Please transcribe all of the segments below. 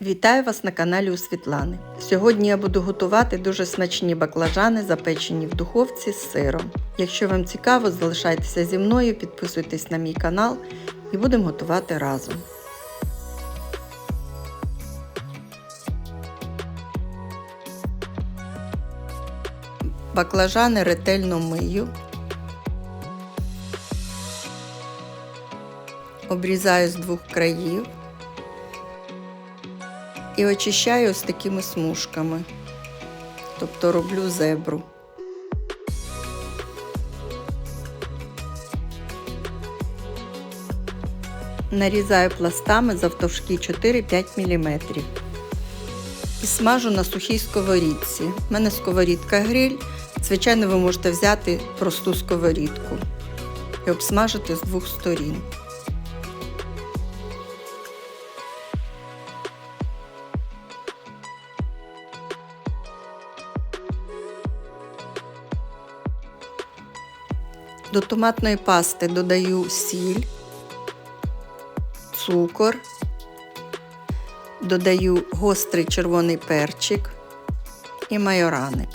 Вітаю вас на каналі у Світлани. Сьогодні я буду готувати дуже смачні баклажани, запечені в духовці з сиром. Якщо вам цікаво, залишайтеся зі мною, підписуйтесь на мій канал і будемо готувати разом. Баклажани ретельно мию. Обрізаю з двох країв і очищаю ось такими смужками, тобто роблю зебру. Нарізаю пластами завтовшки 4-5 мм. І смажу на сухій сковорідці. У мене сковорідка гриль. Звичайно, ви можете взяти просту сковорідку і обсмажити з двох сторін. До томатної пасти додаю сіль, цукор, додаю гострий червоний перчик і майораник.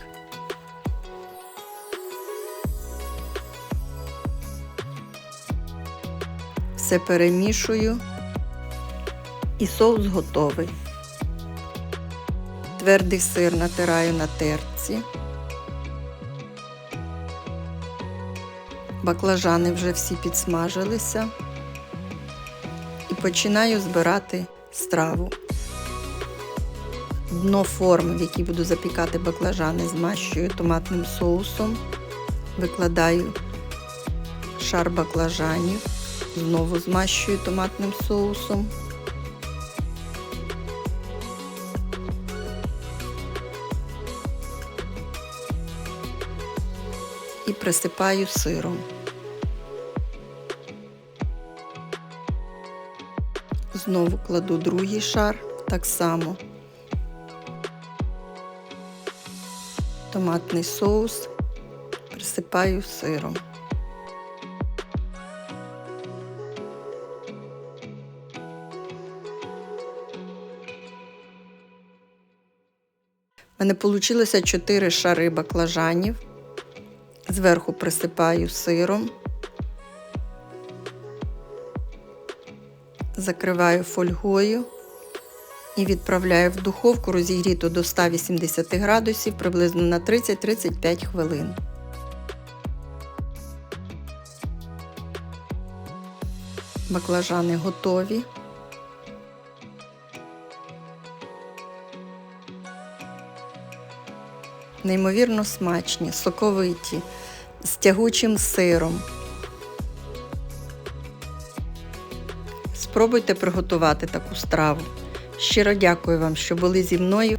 Все перемішую і соус готовий. Твердий сир натираю на терці. Баклажани вже всі підсмажилися і починаю збирати страву. Дно форми, в якій буду запікати баклажани, змащую томатним соусом, викладаю шар баклажанів, знову змащую томатним соусом. І присипаю сиром. Знову кладу другий шар так само. Томатний соус присипаю сиром. У мене вийшло 4 шари баклажанів. Зверху присипаю сиром, закриваю фольгою і відправляю в духовку розігріту до 180 градусів приблизно на 30-35 хвилин. Баклажани готові. Неймовірно смачні, соковиті, з тягучим сиром. Спробуйте приготувати таку страву. Щиро дякую вам, що були зі мною.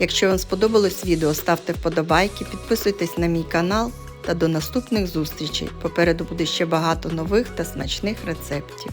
Якщо вам сподобалось відео, ставте вподобайки, підписуйтесь на мій канал та до наступних зустрічей. Попереду буде ще багато нових та смачних рецептів.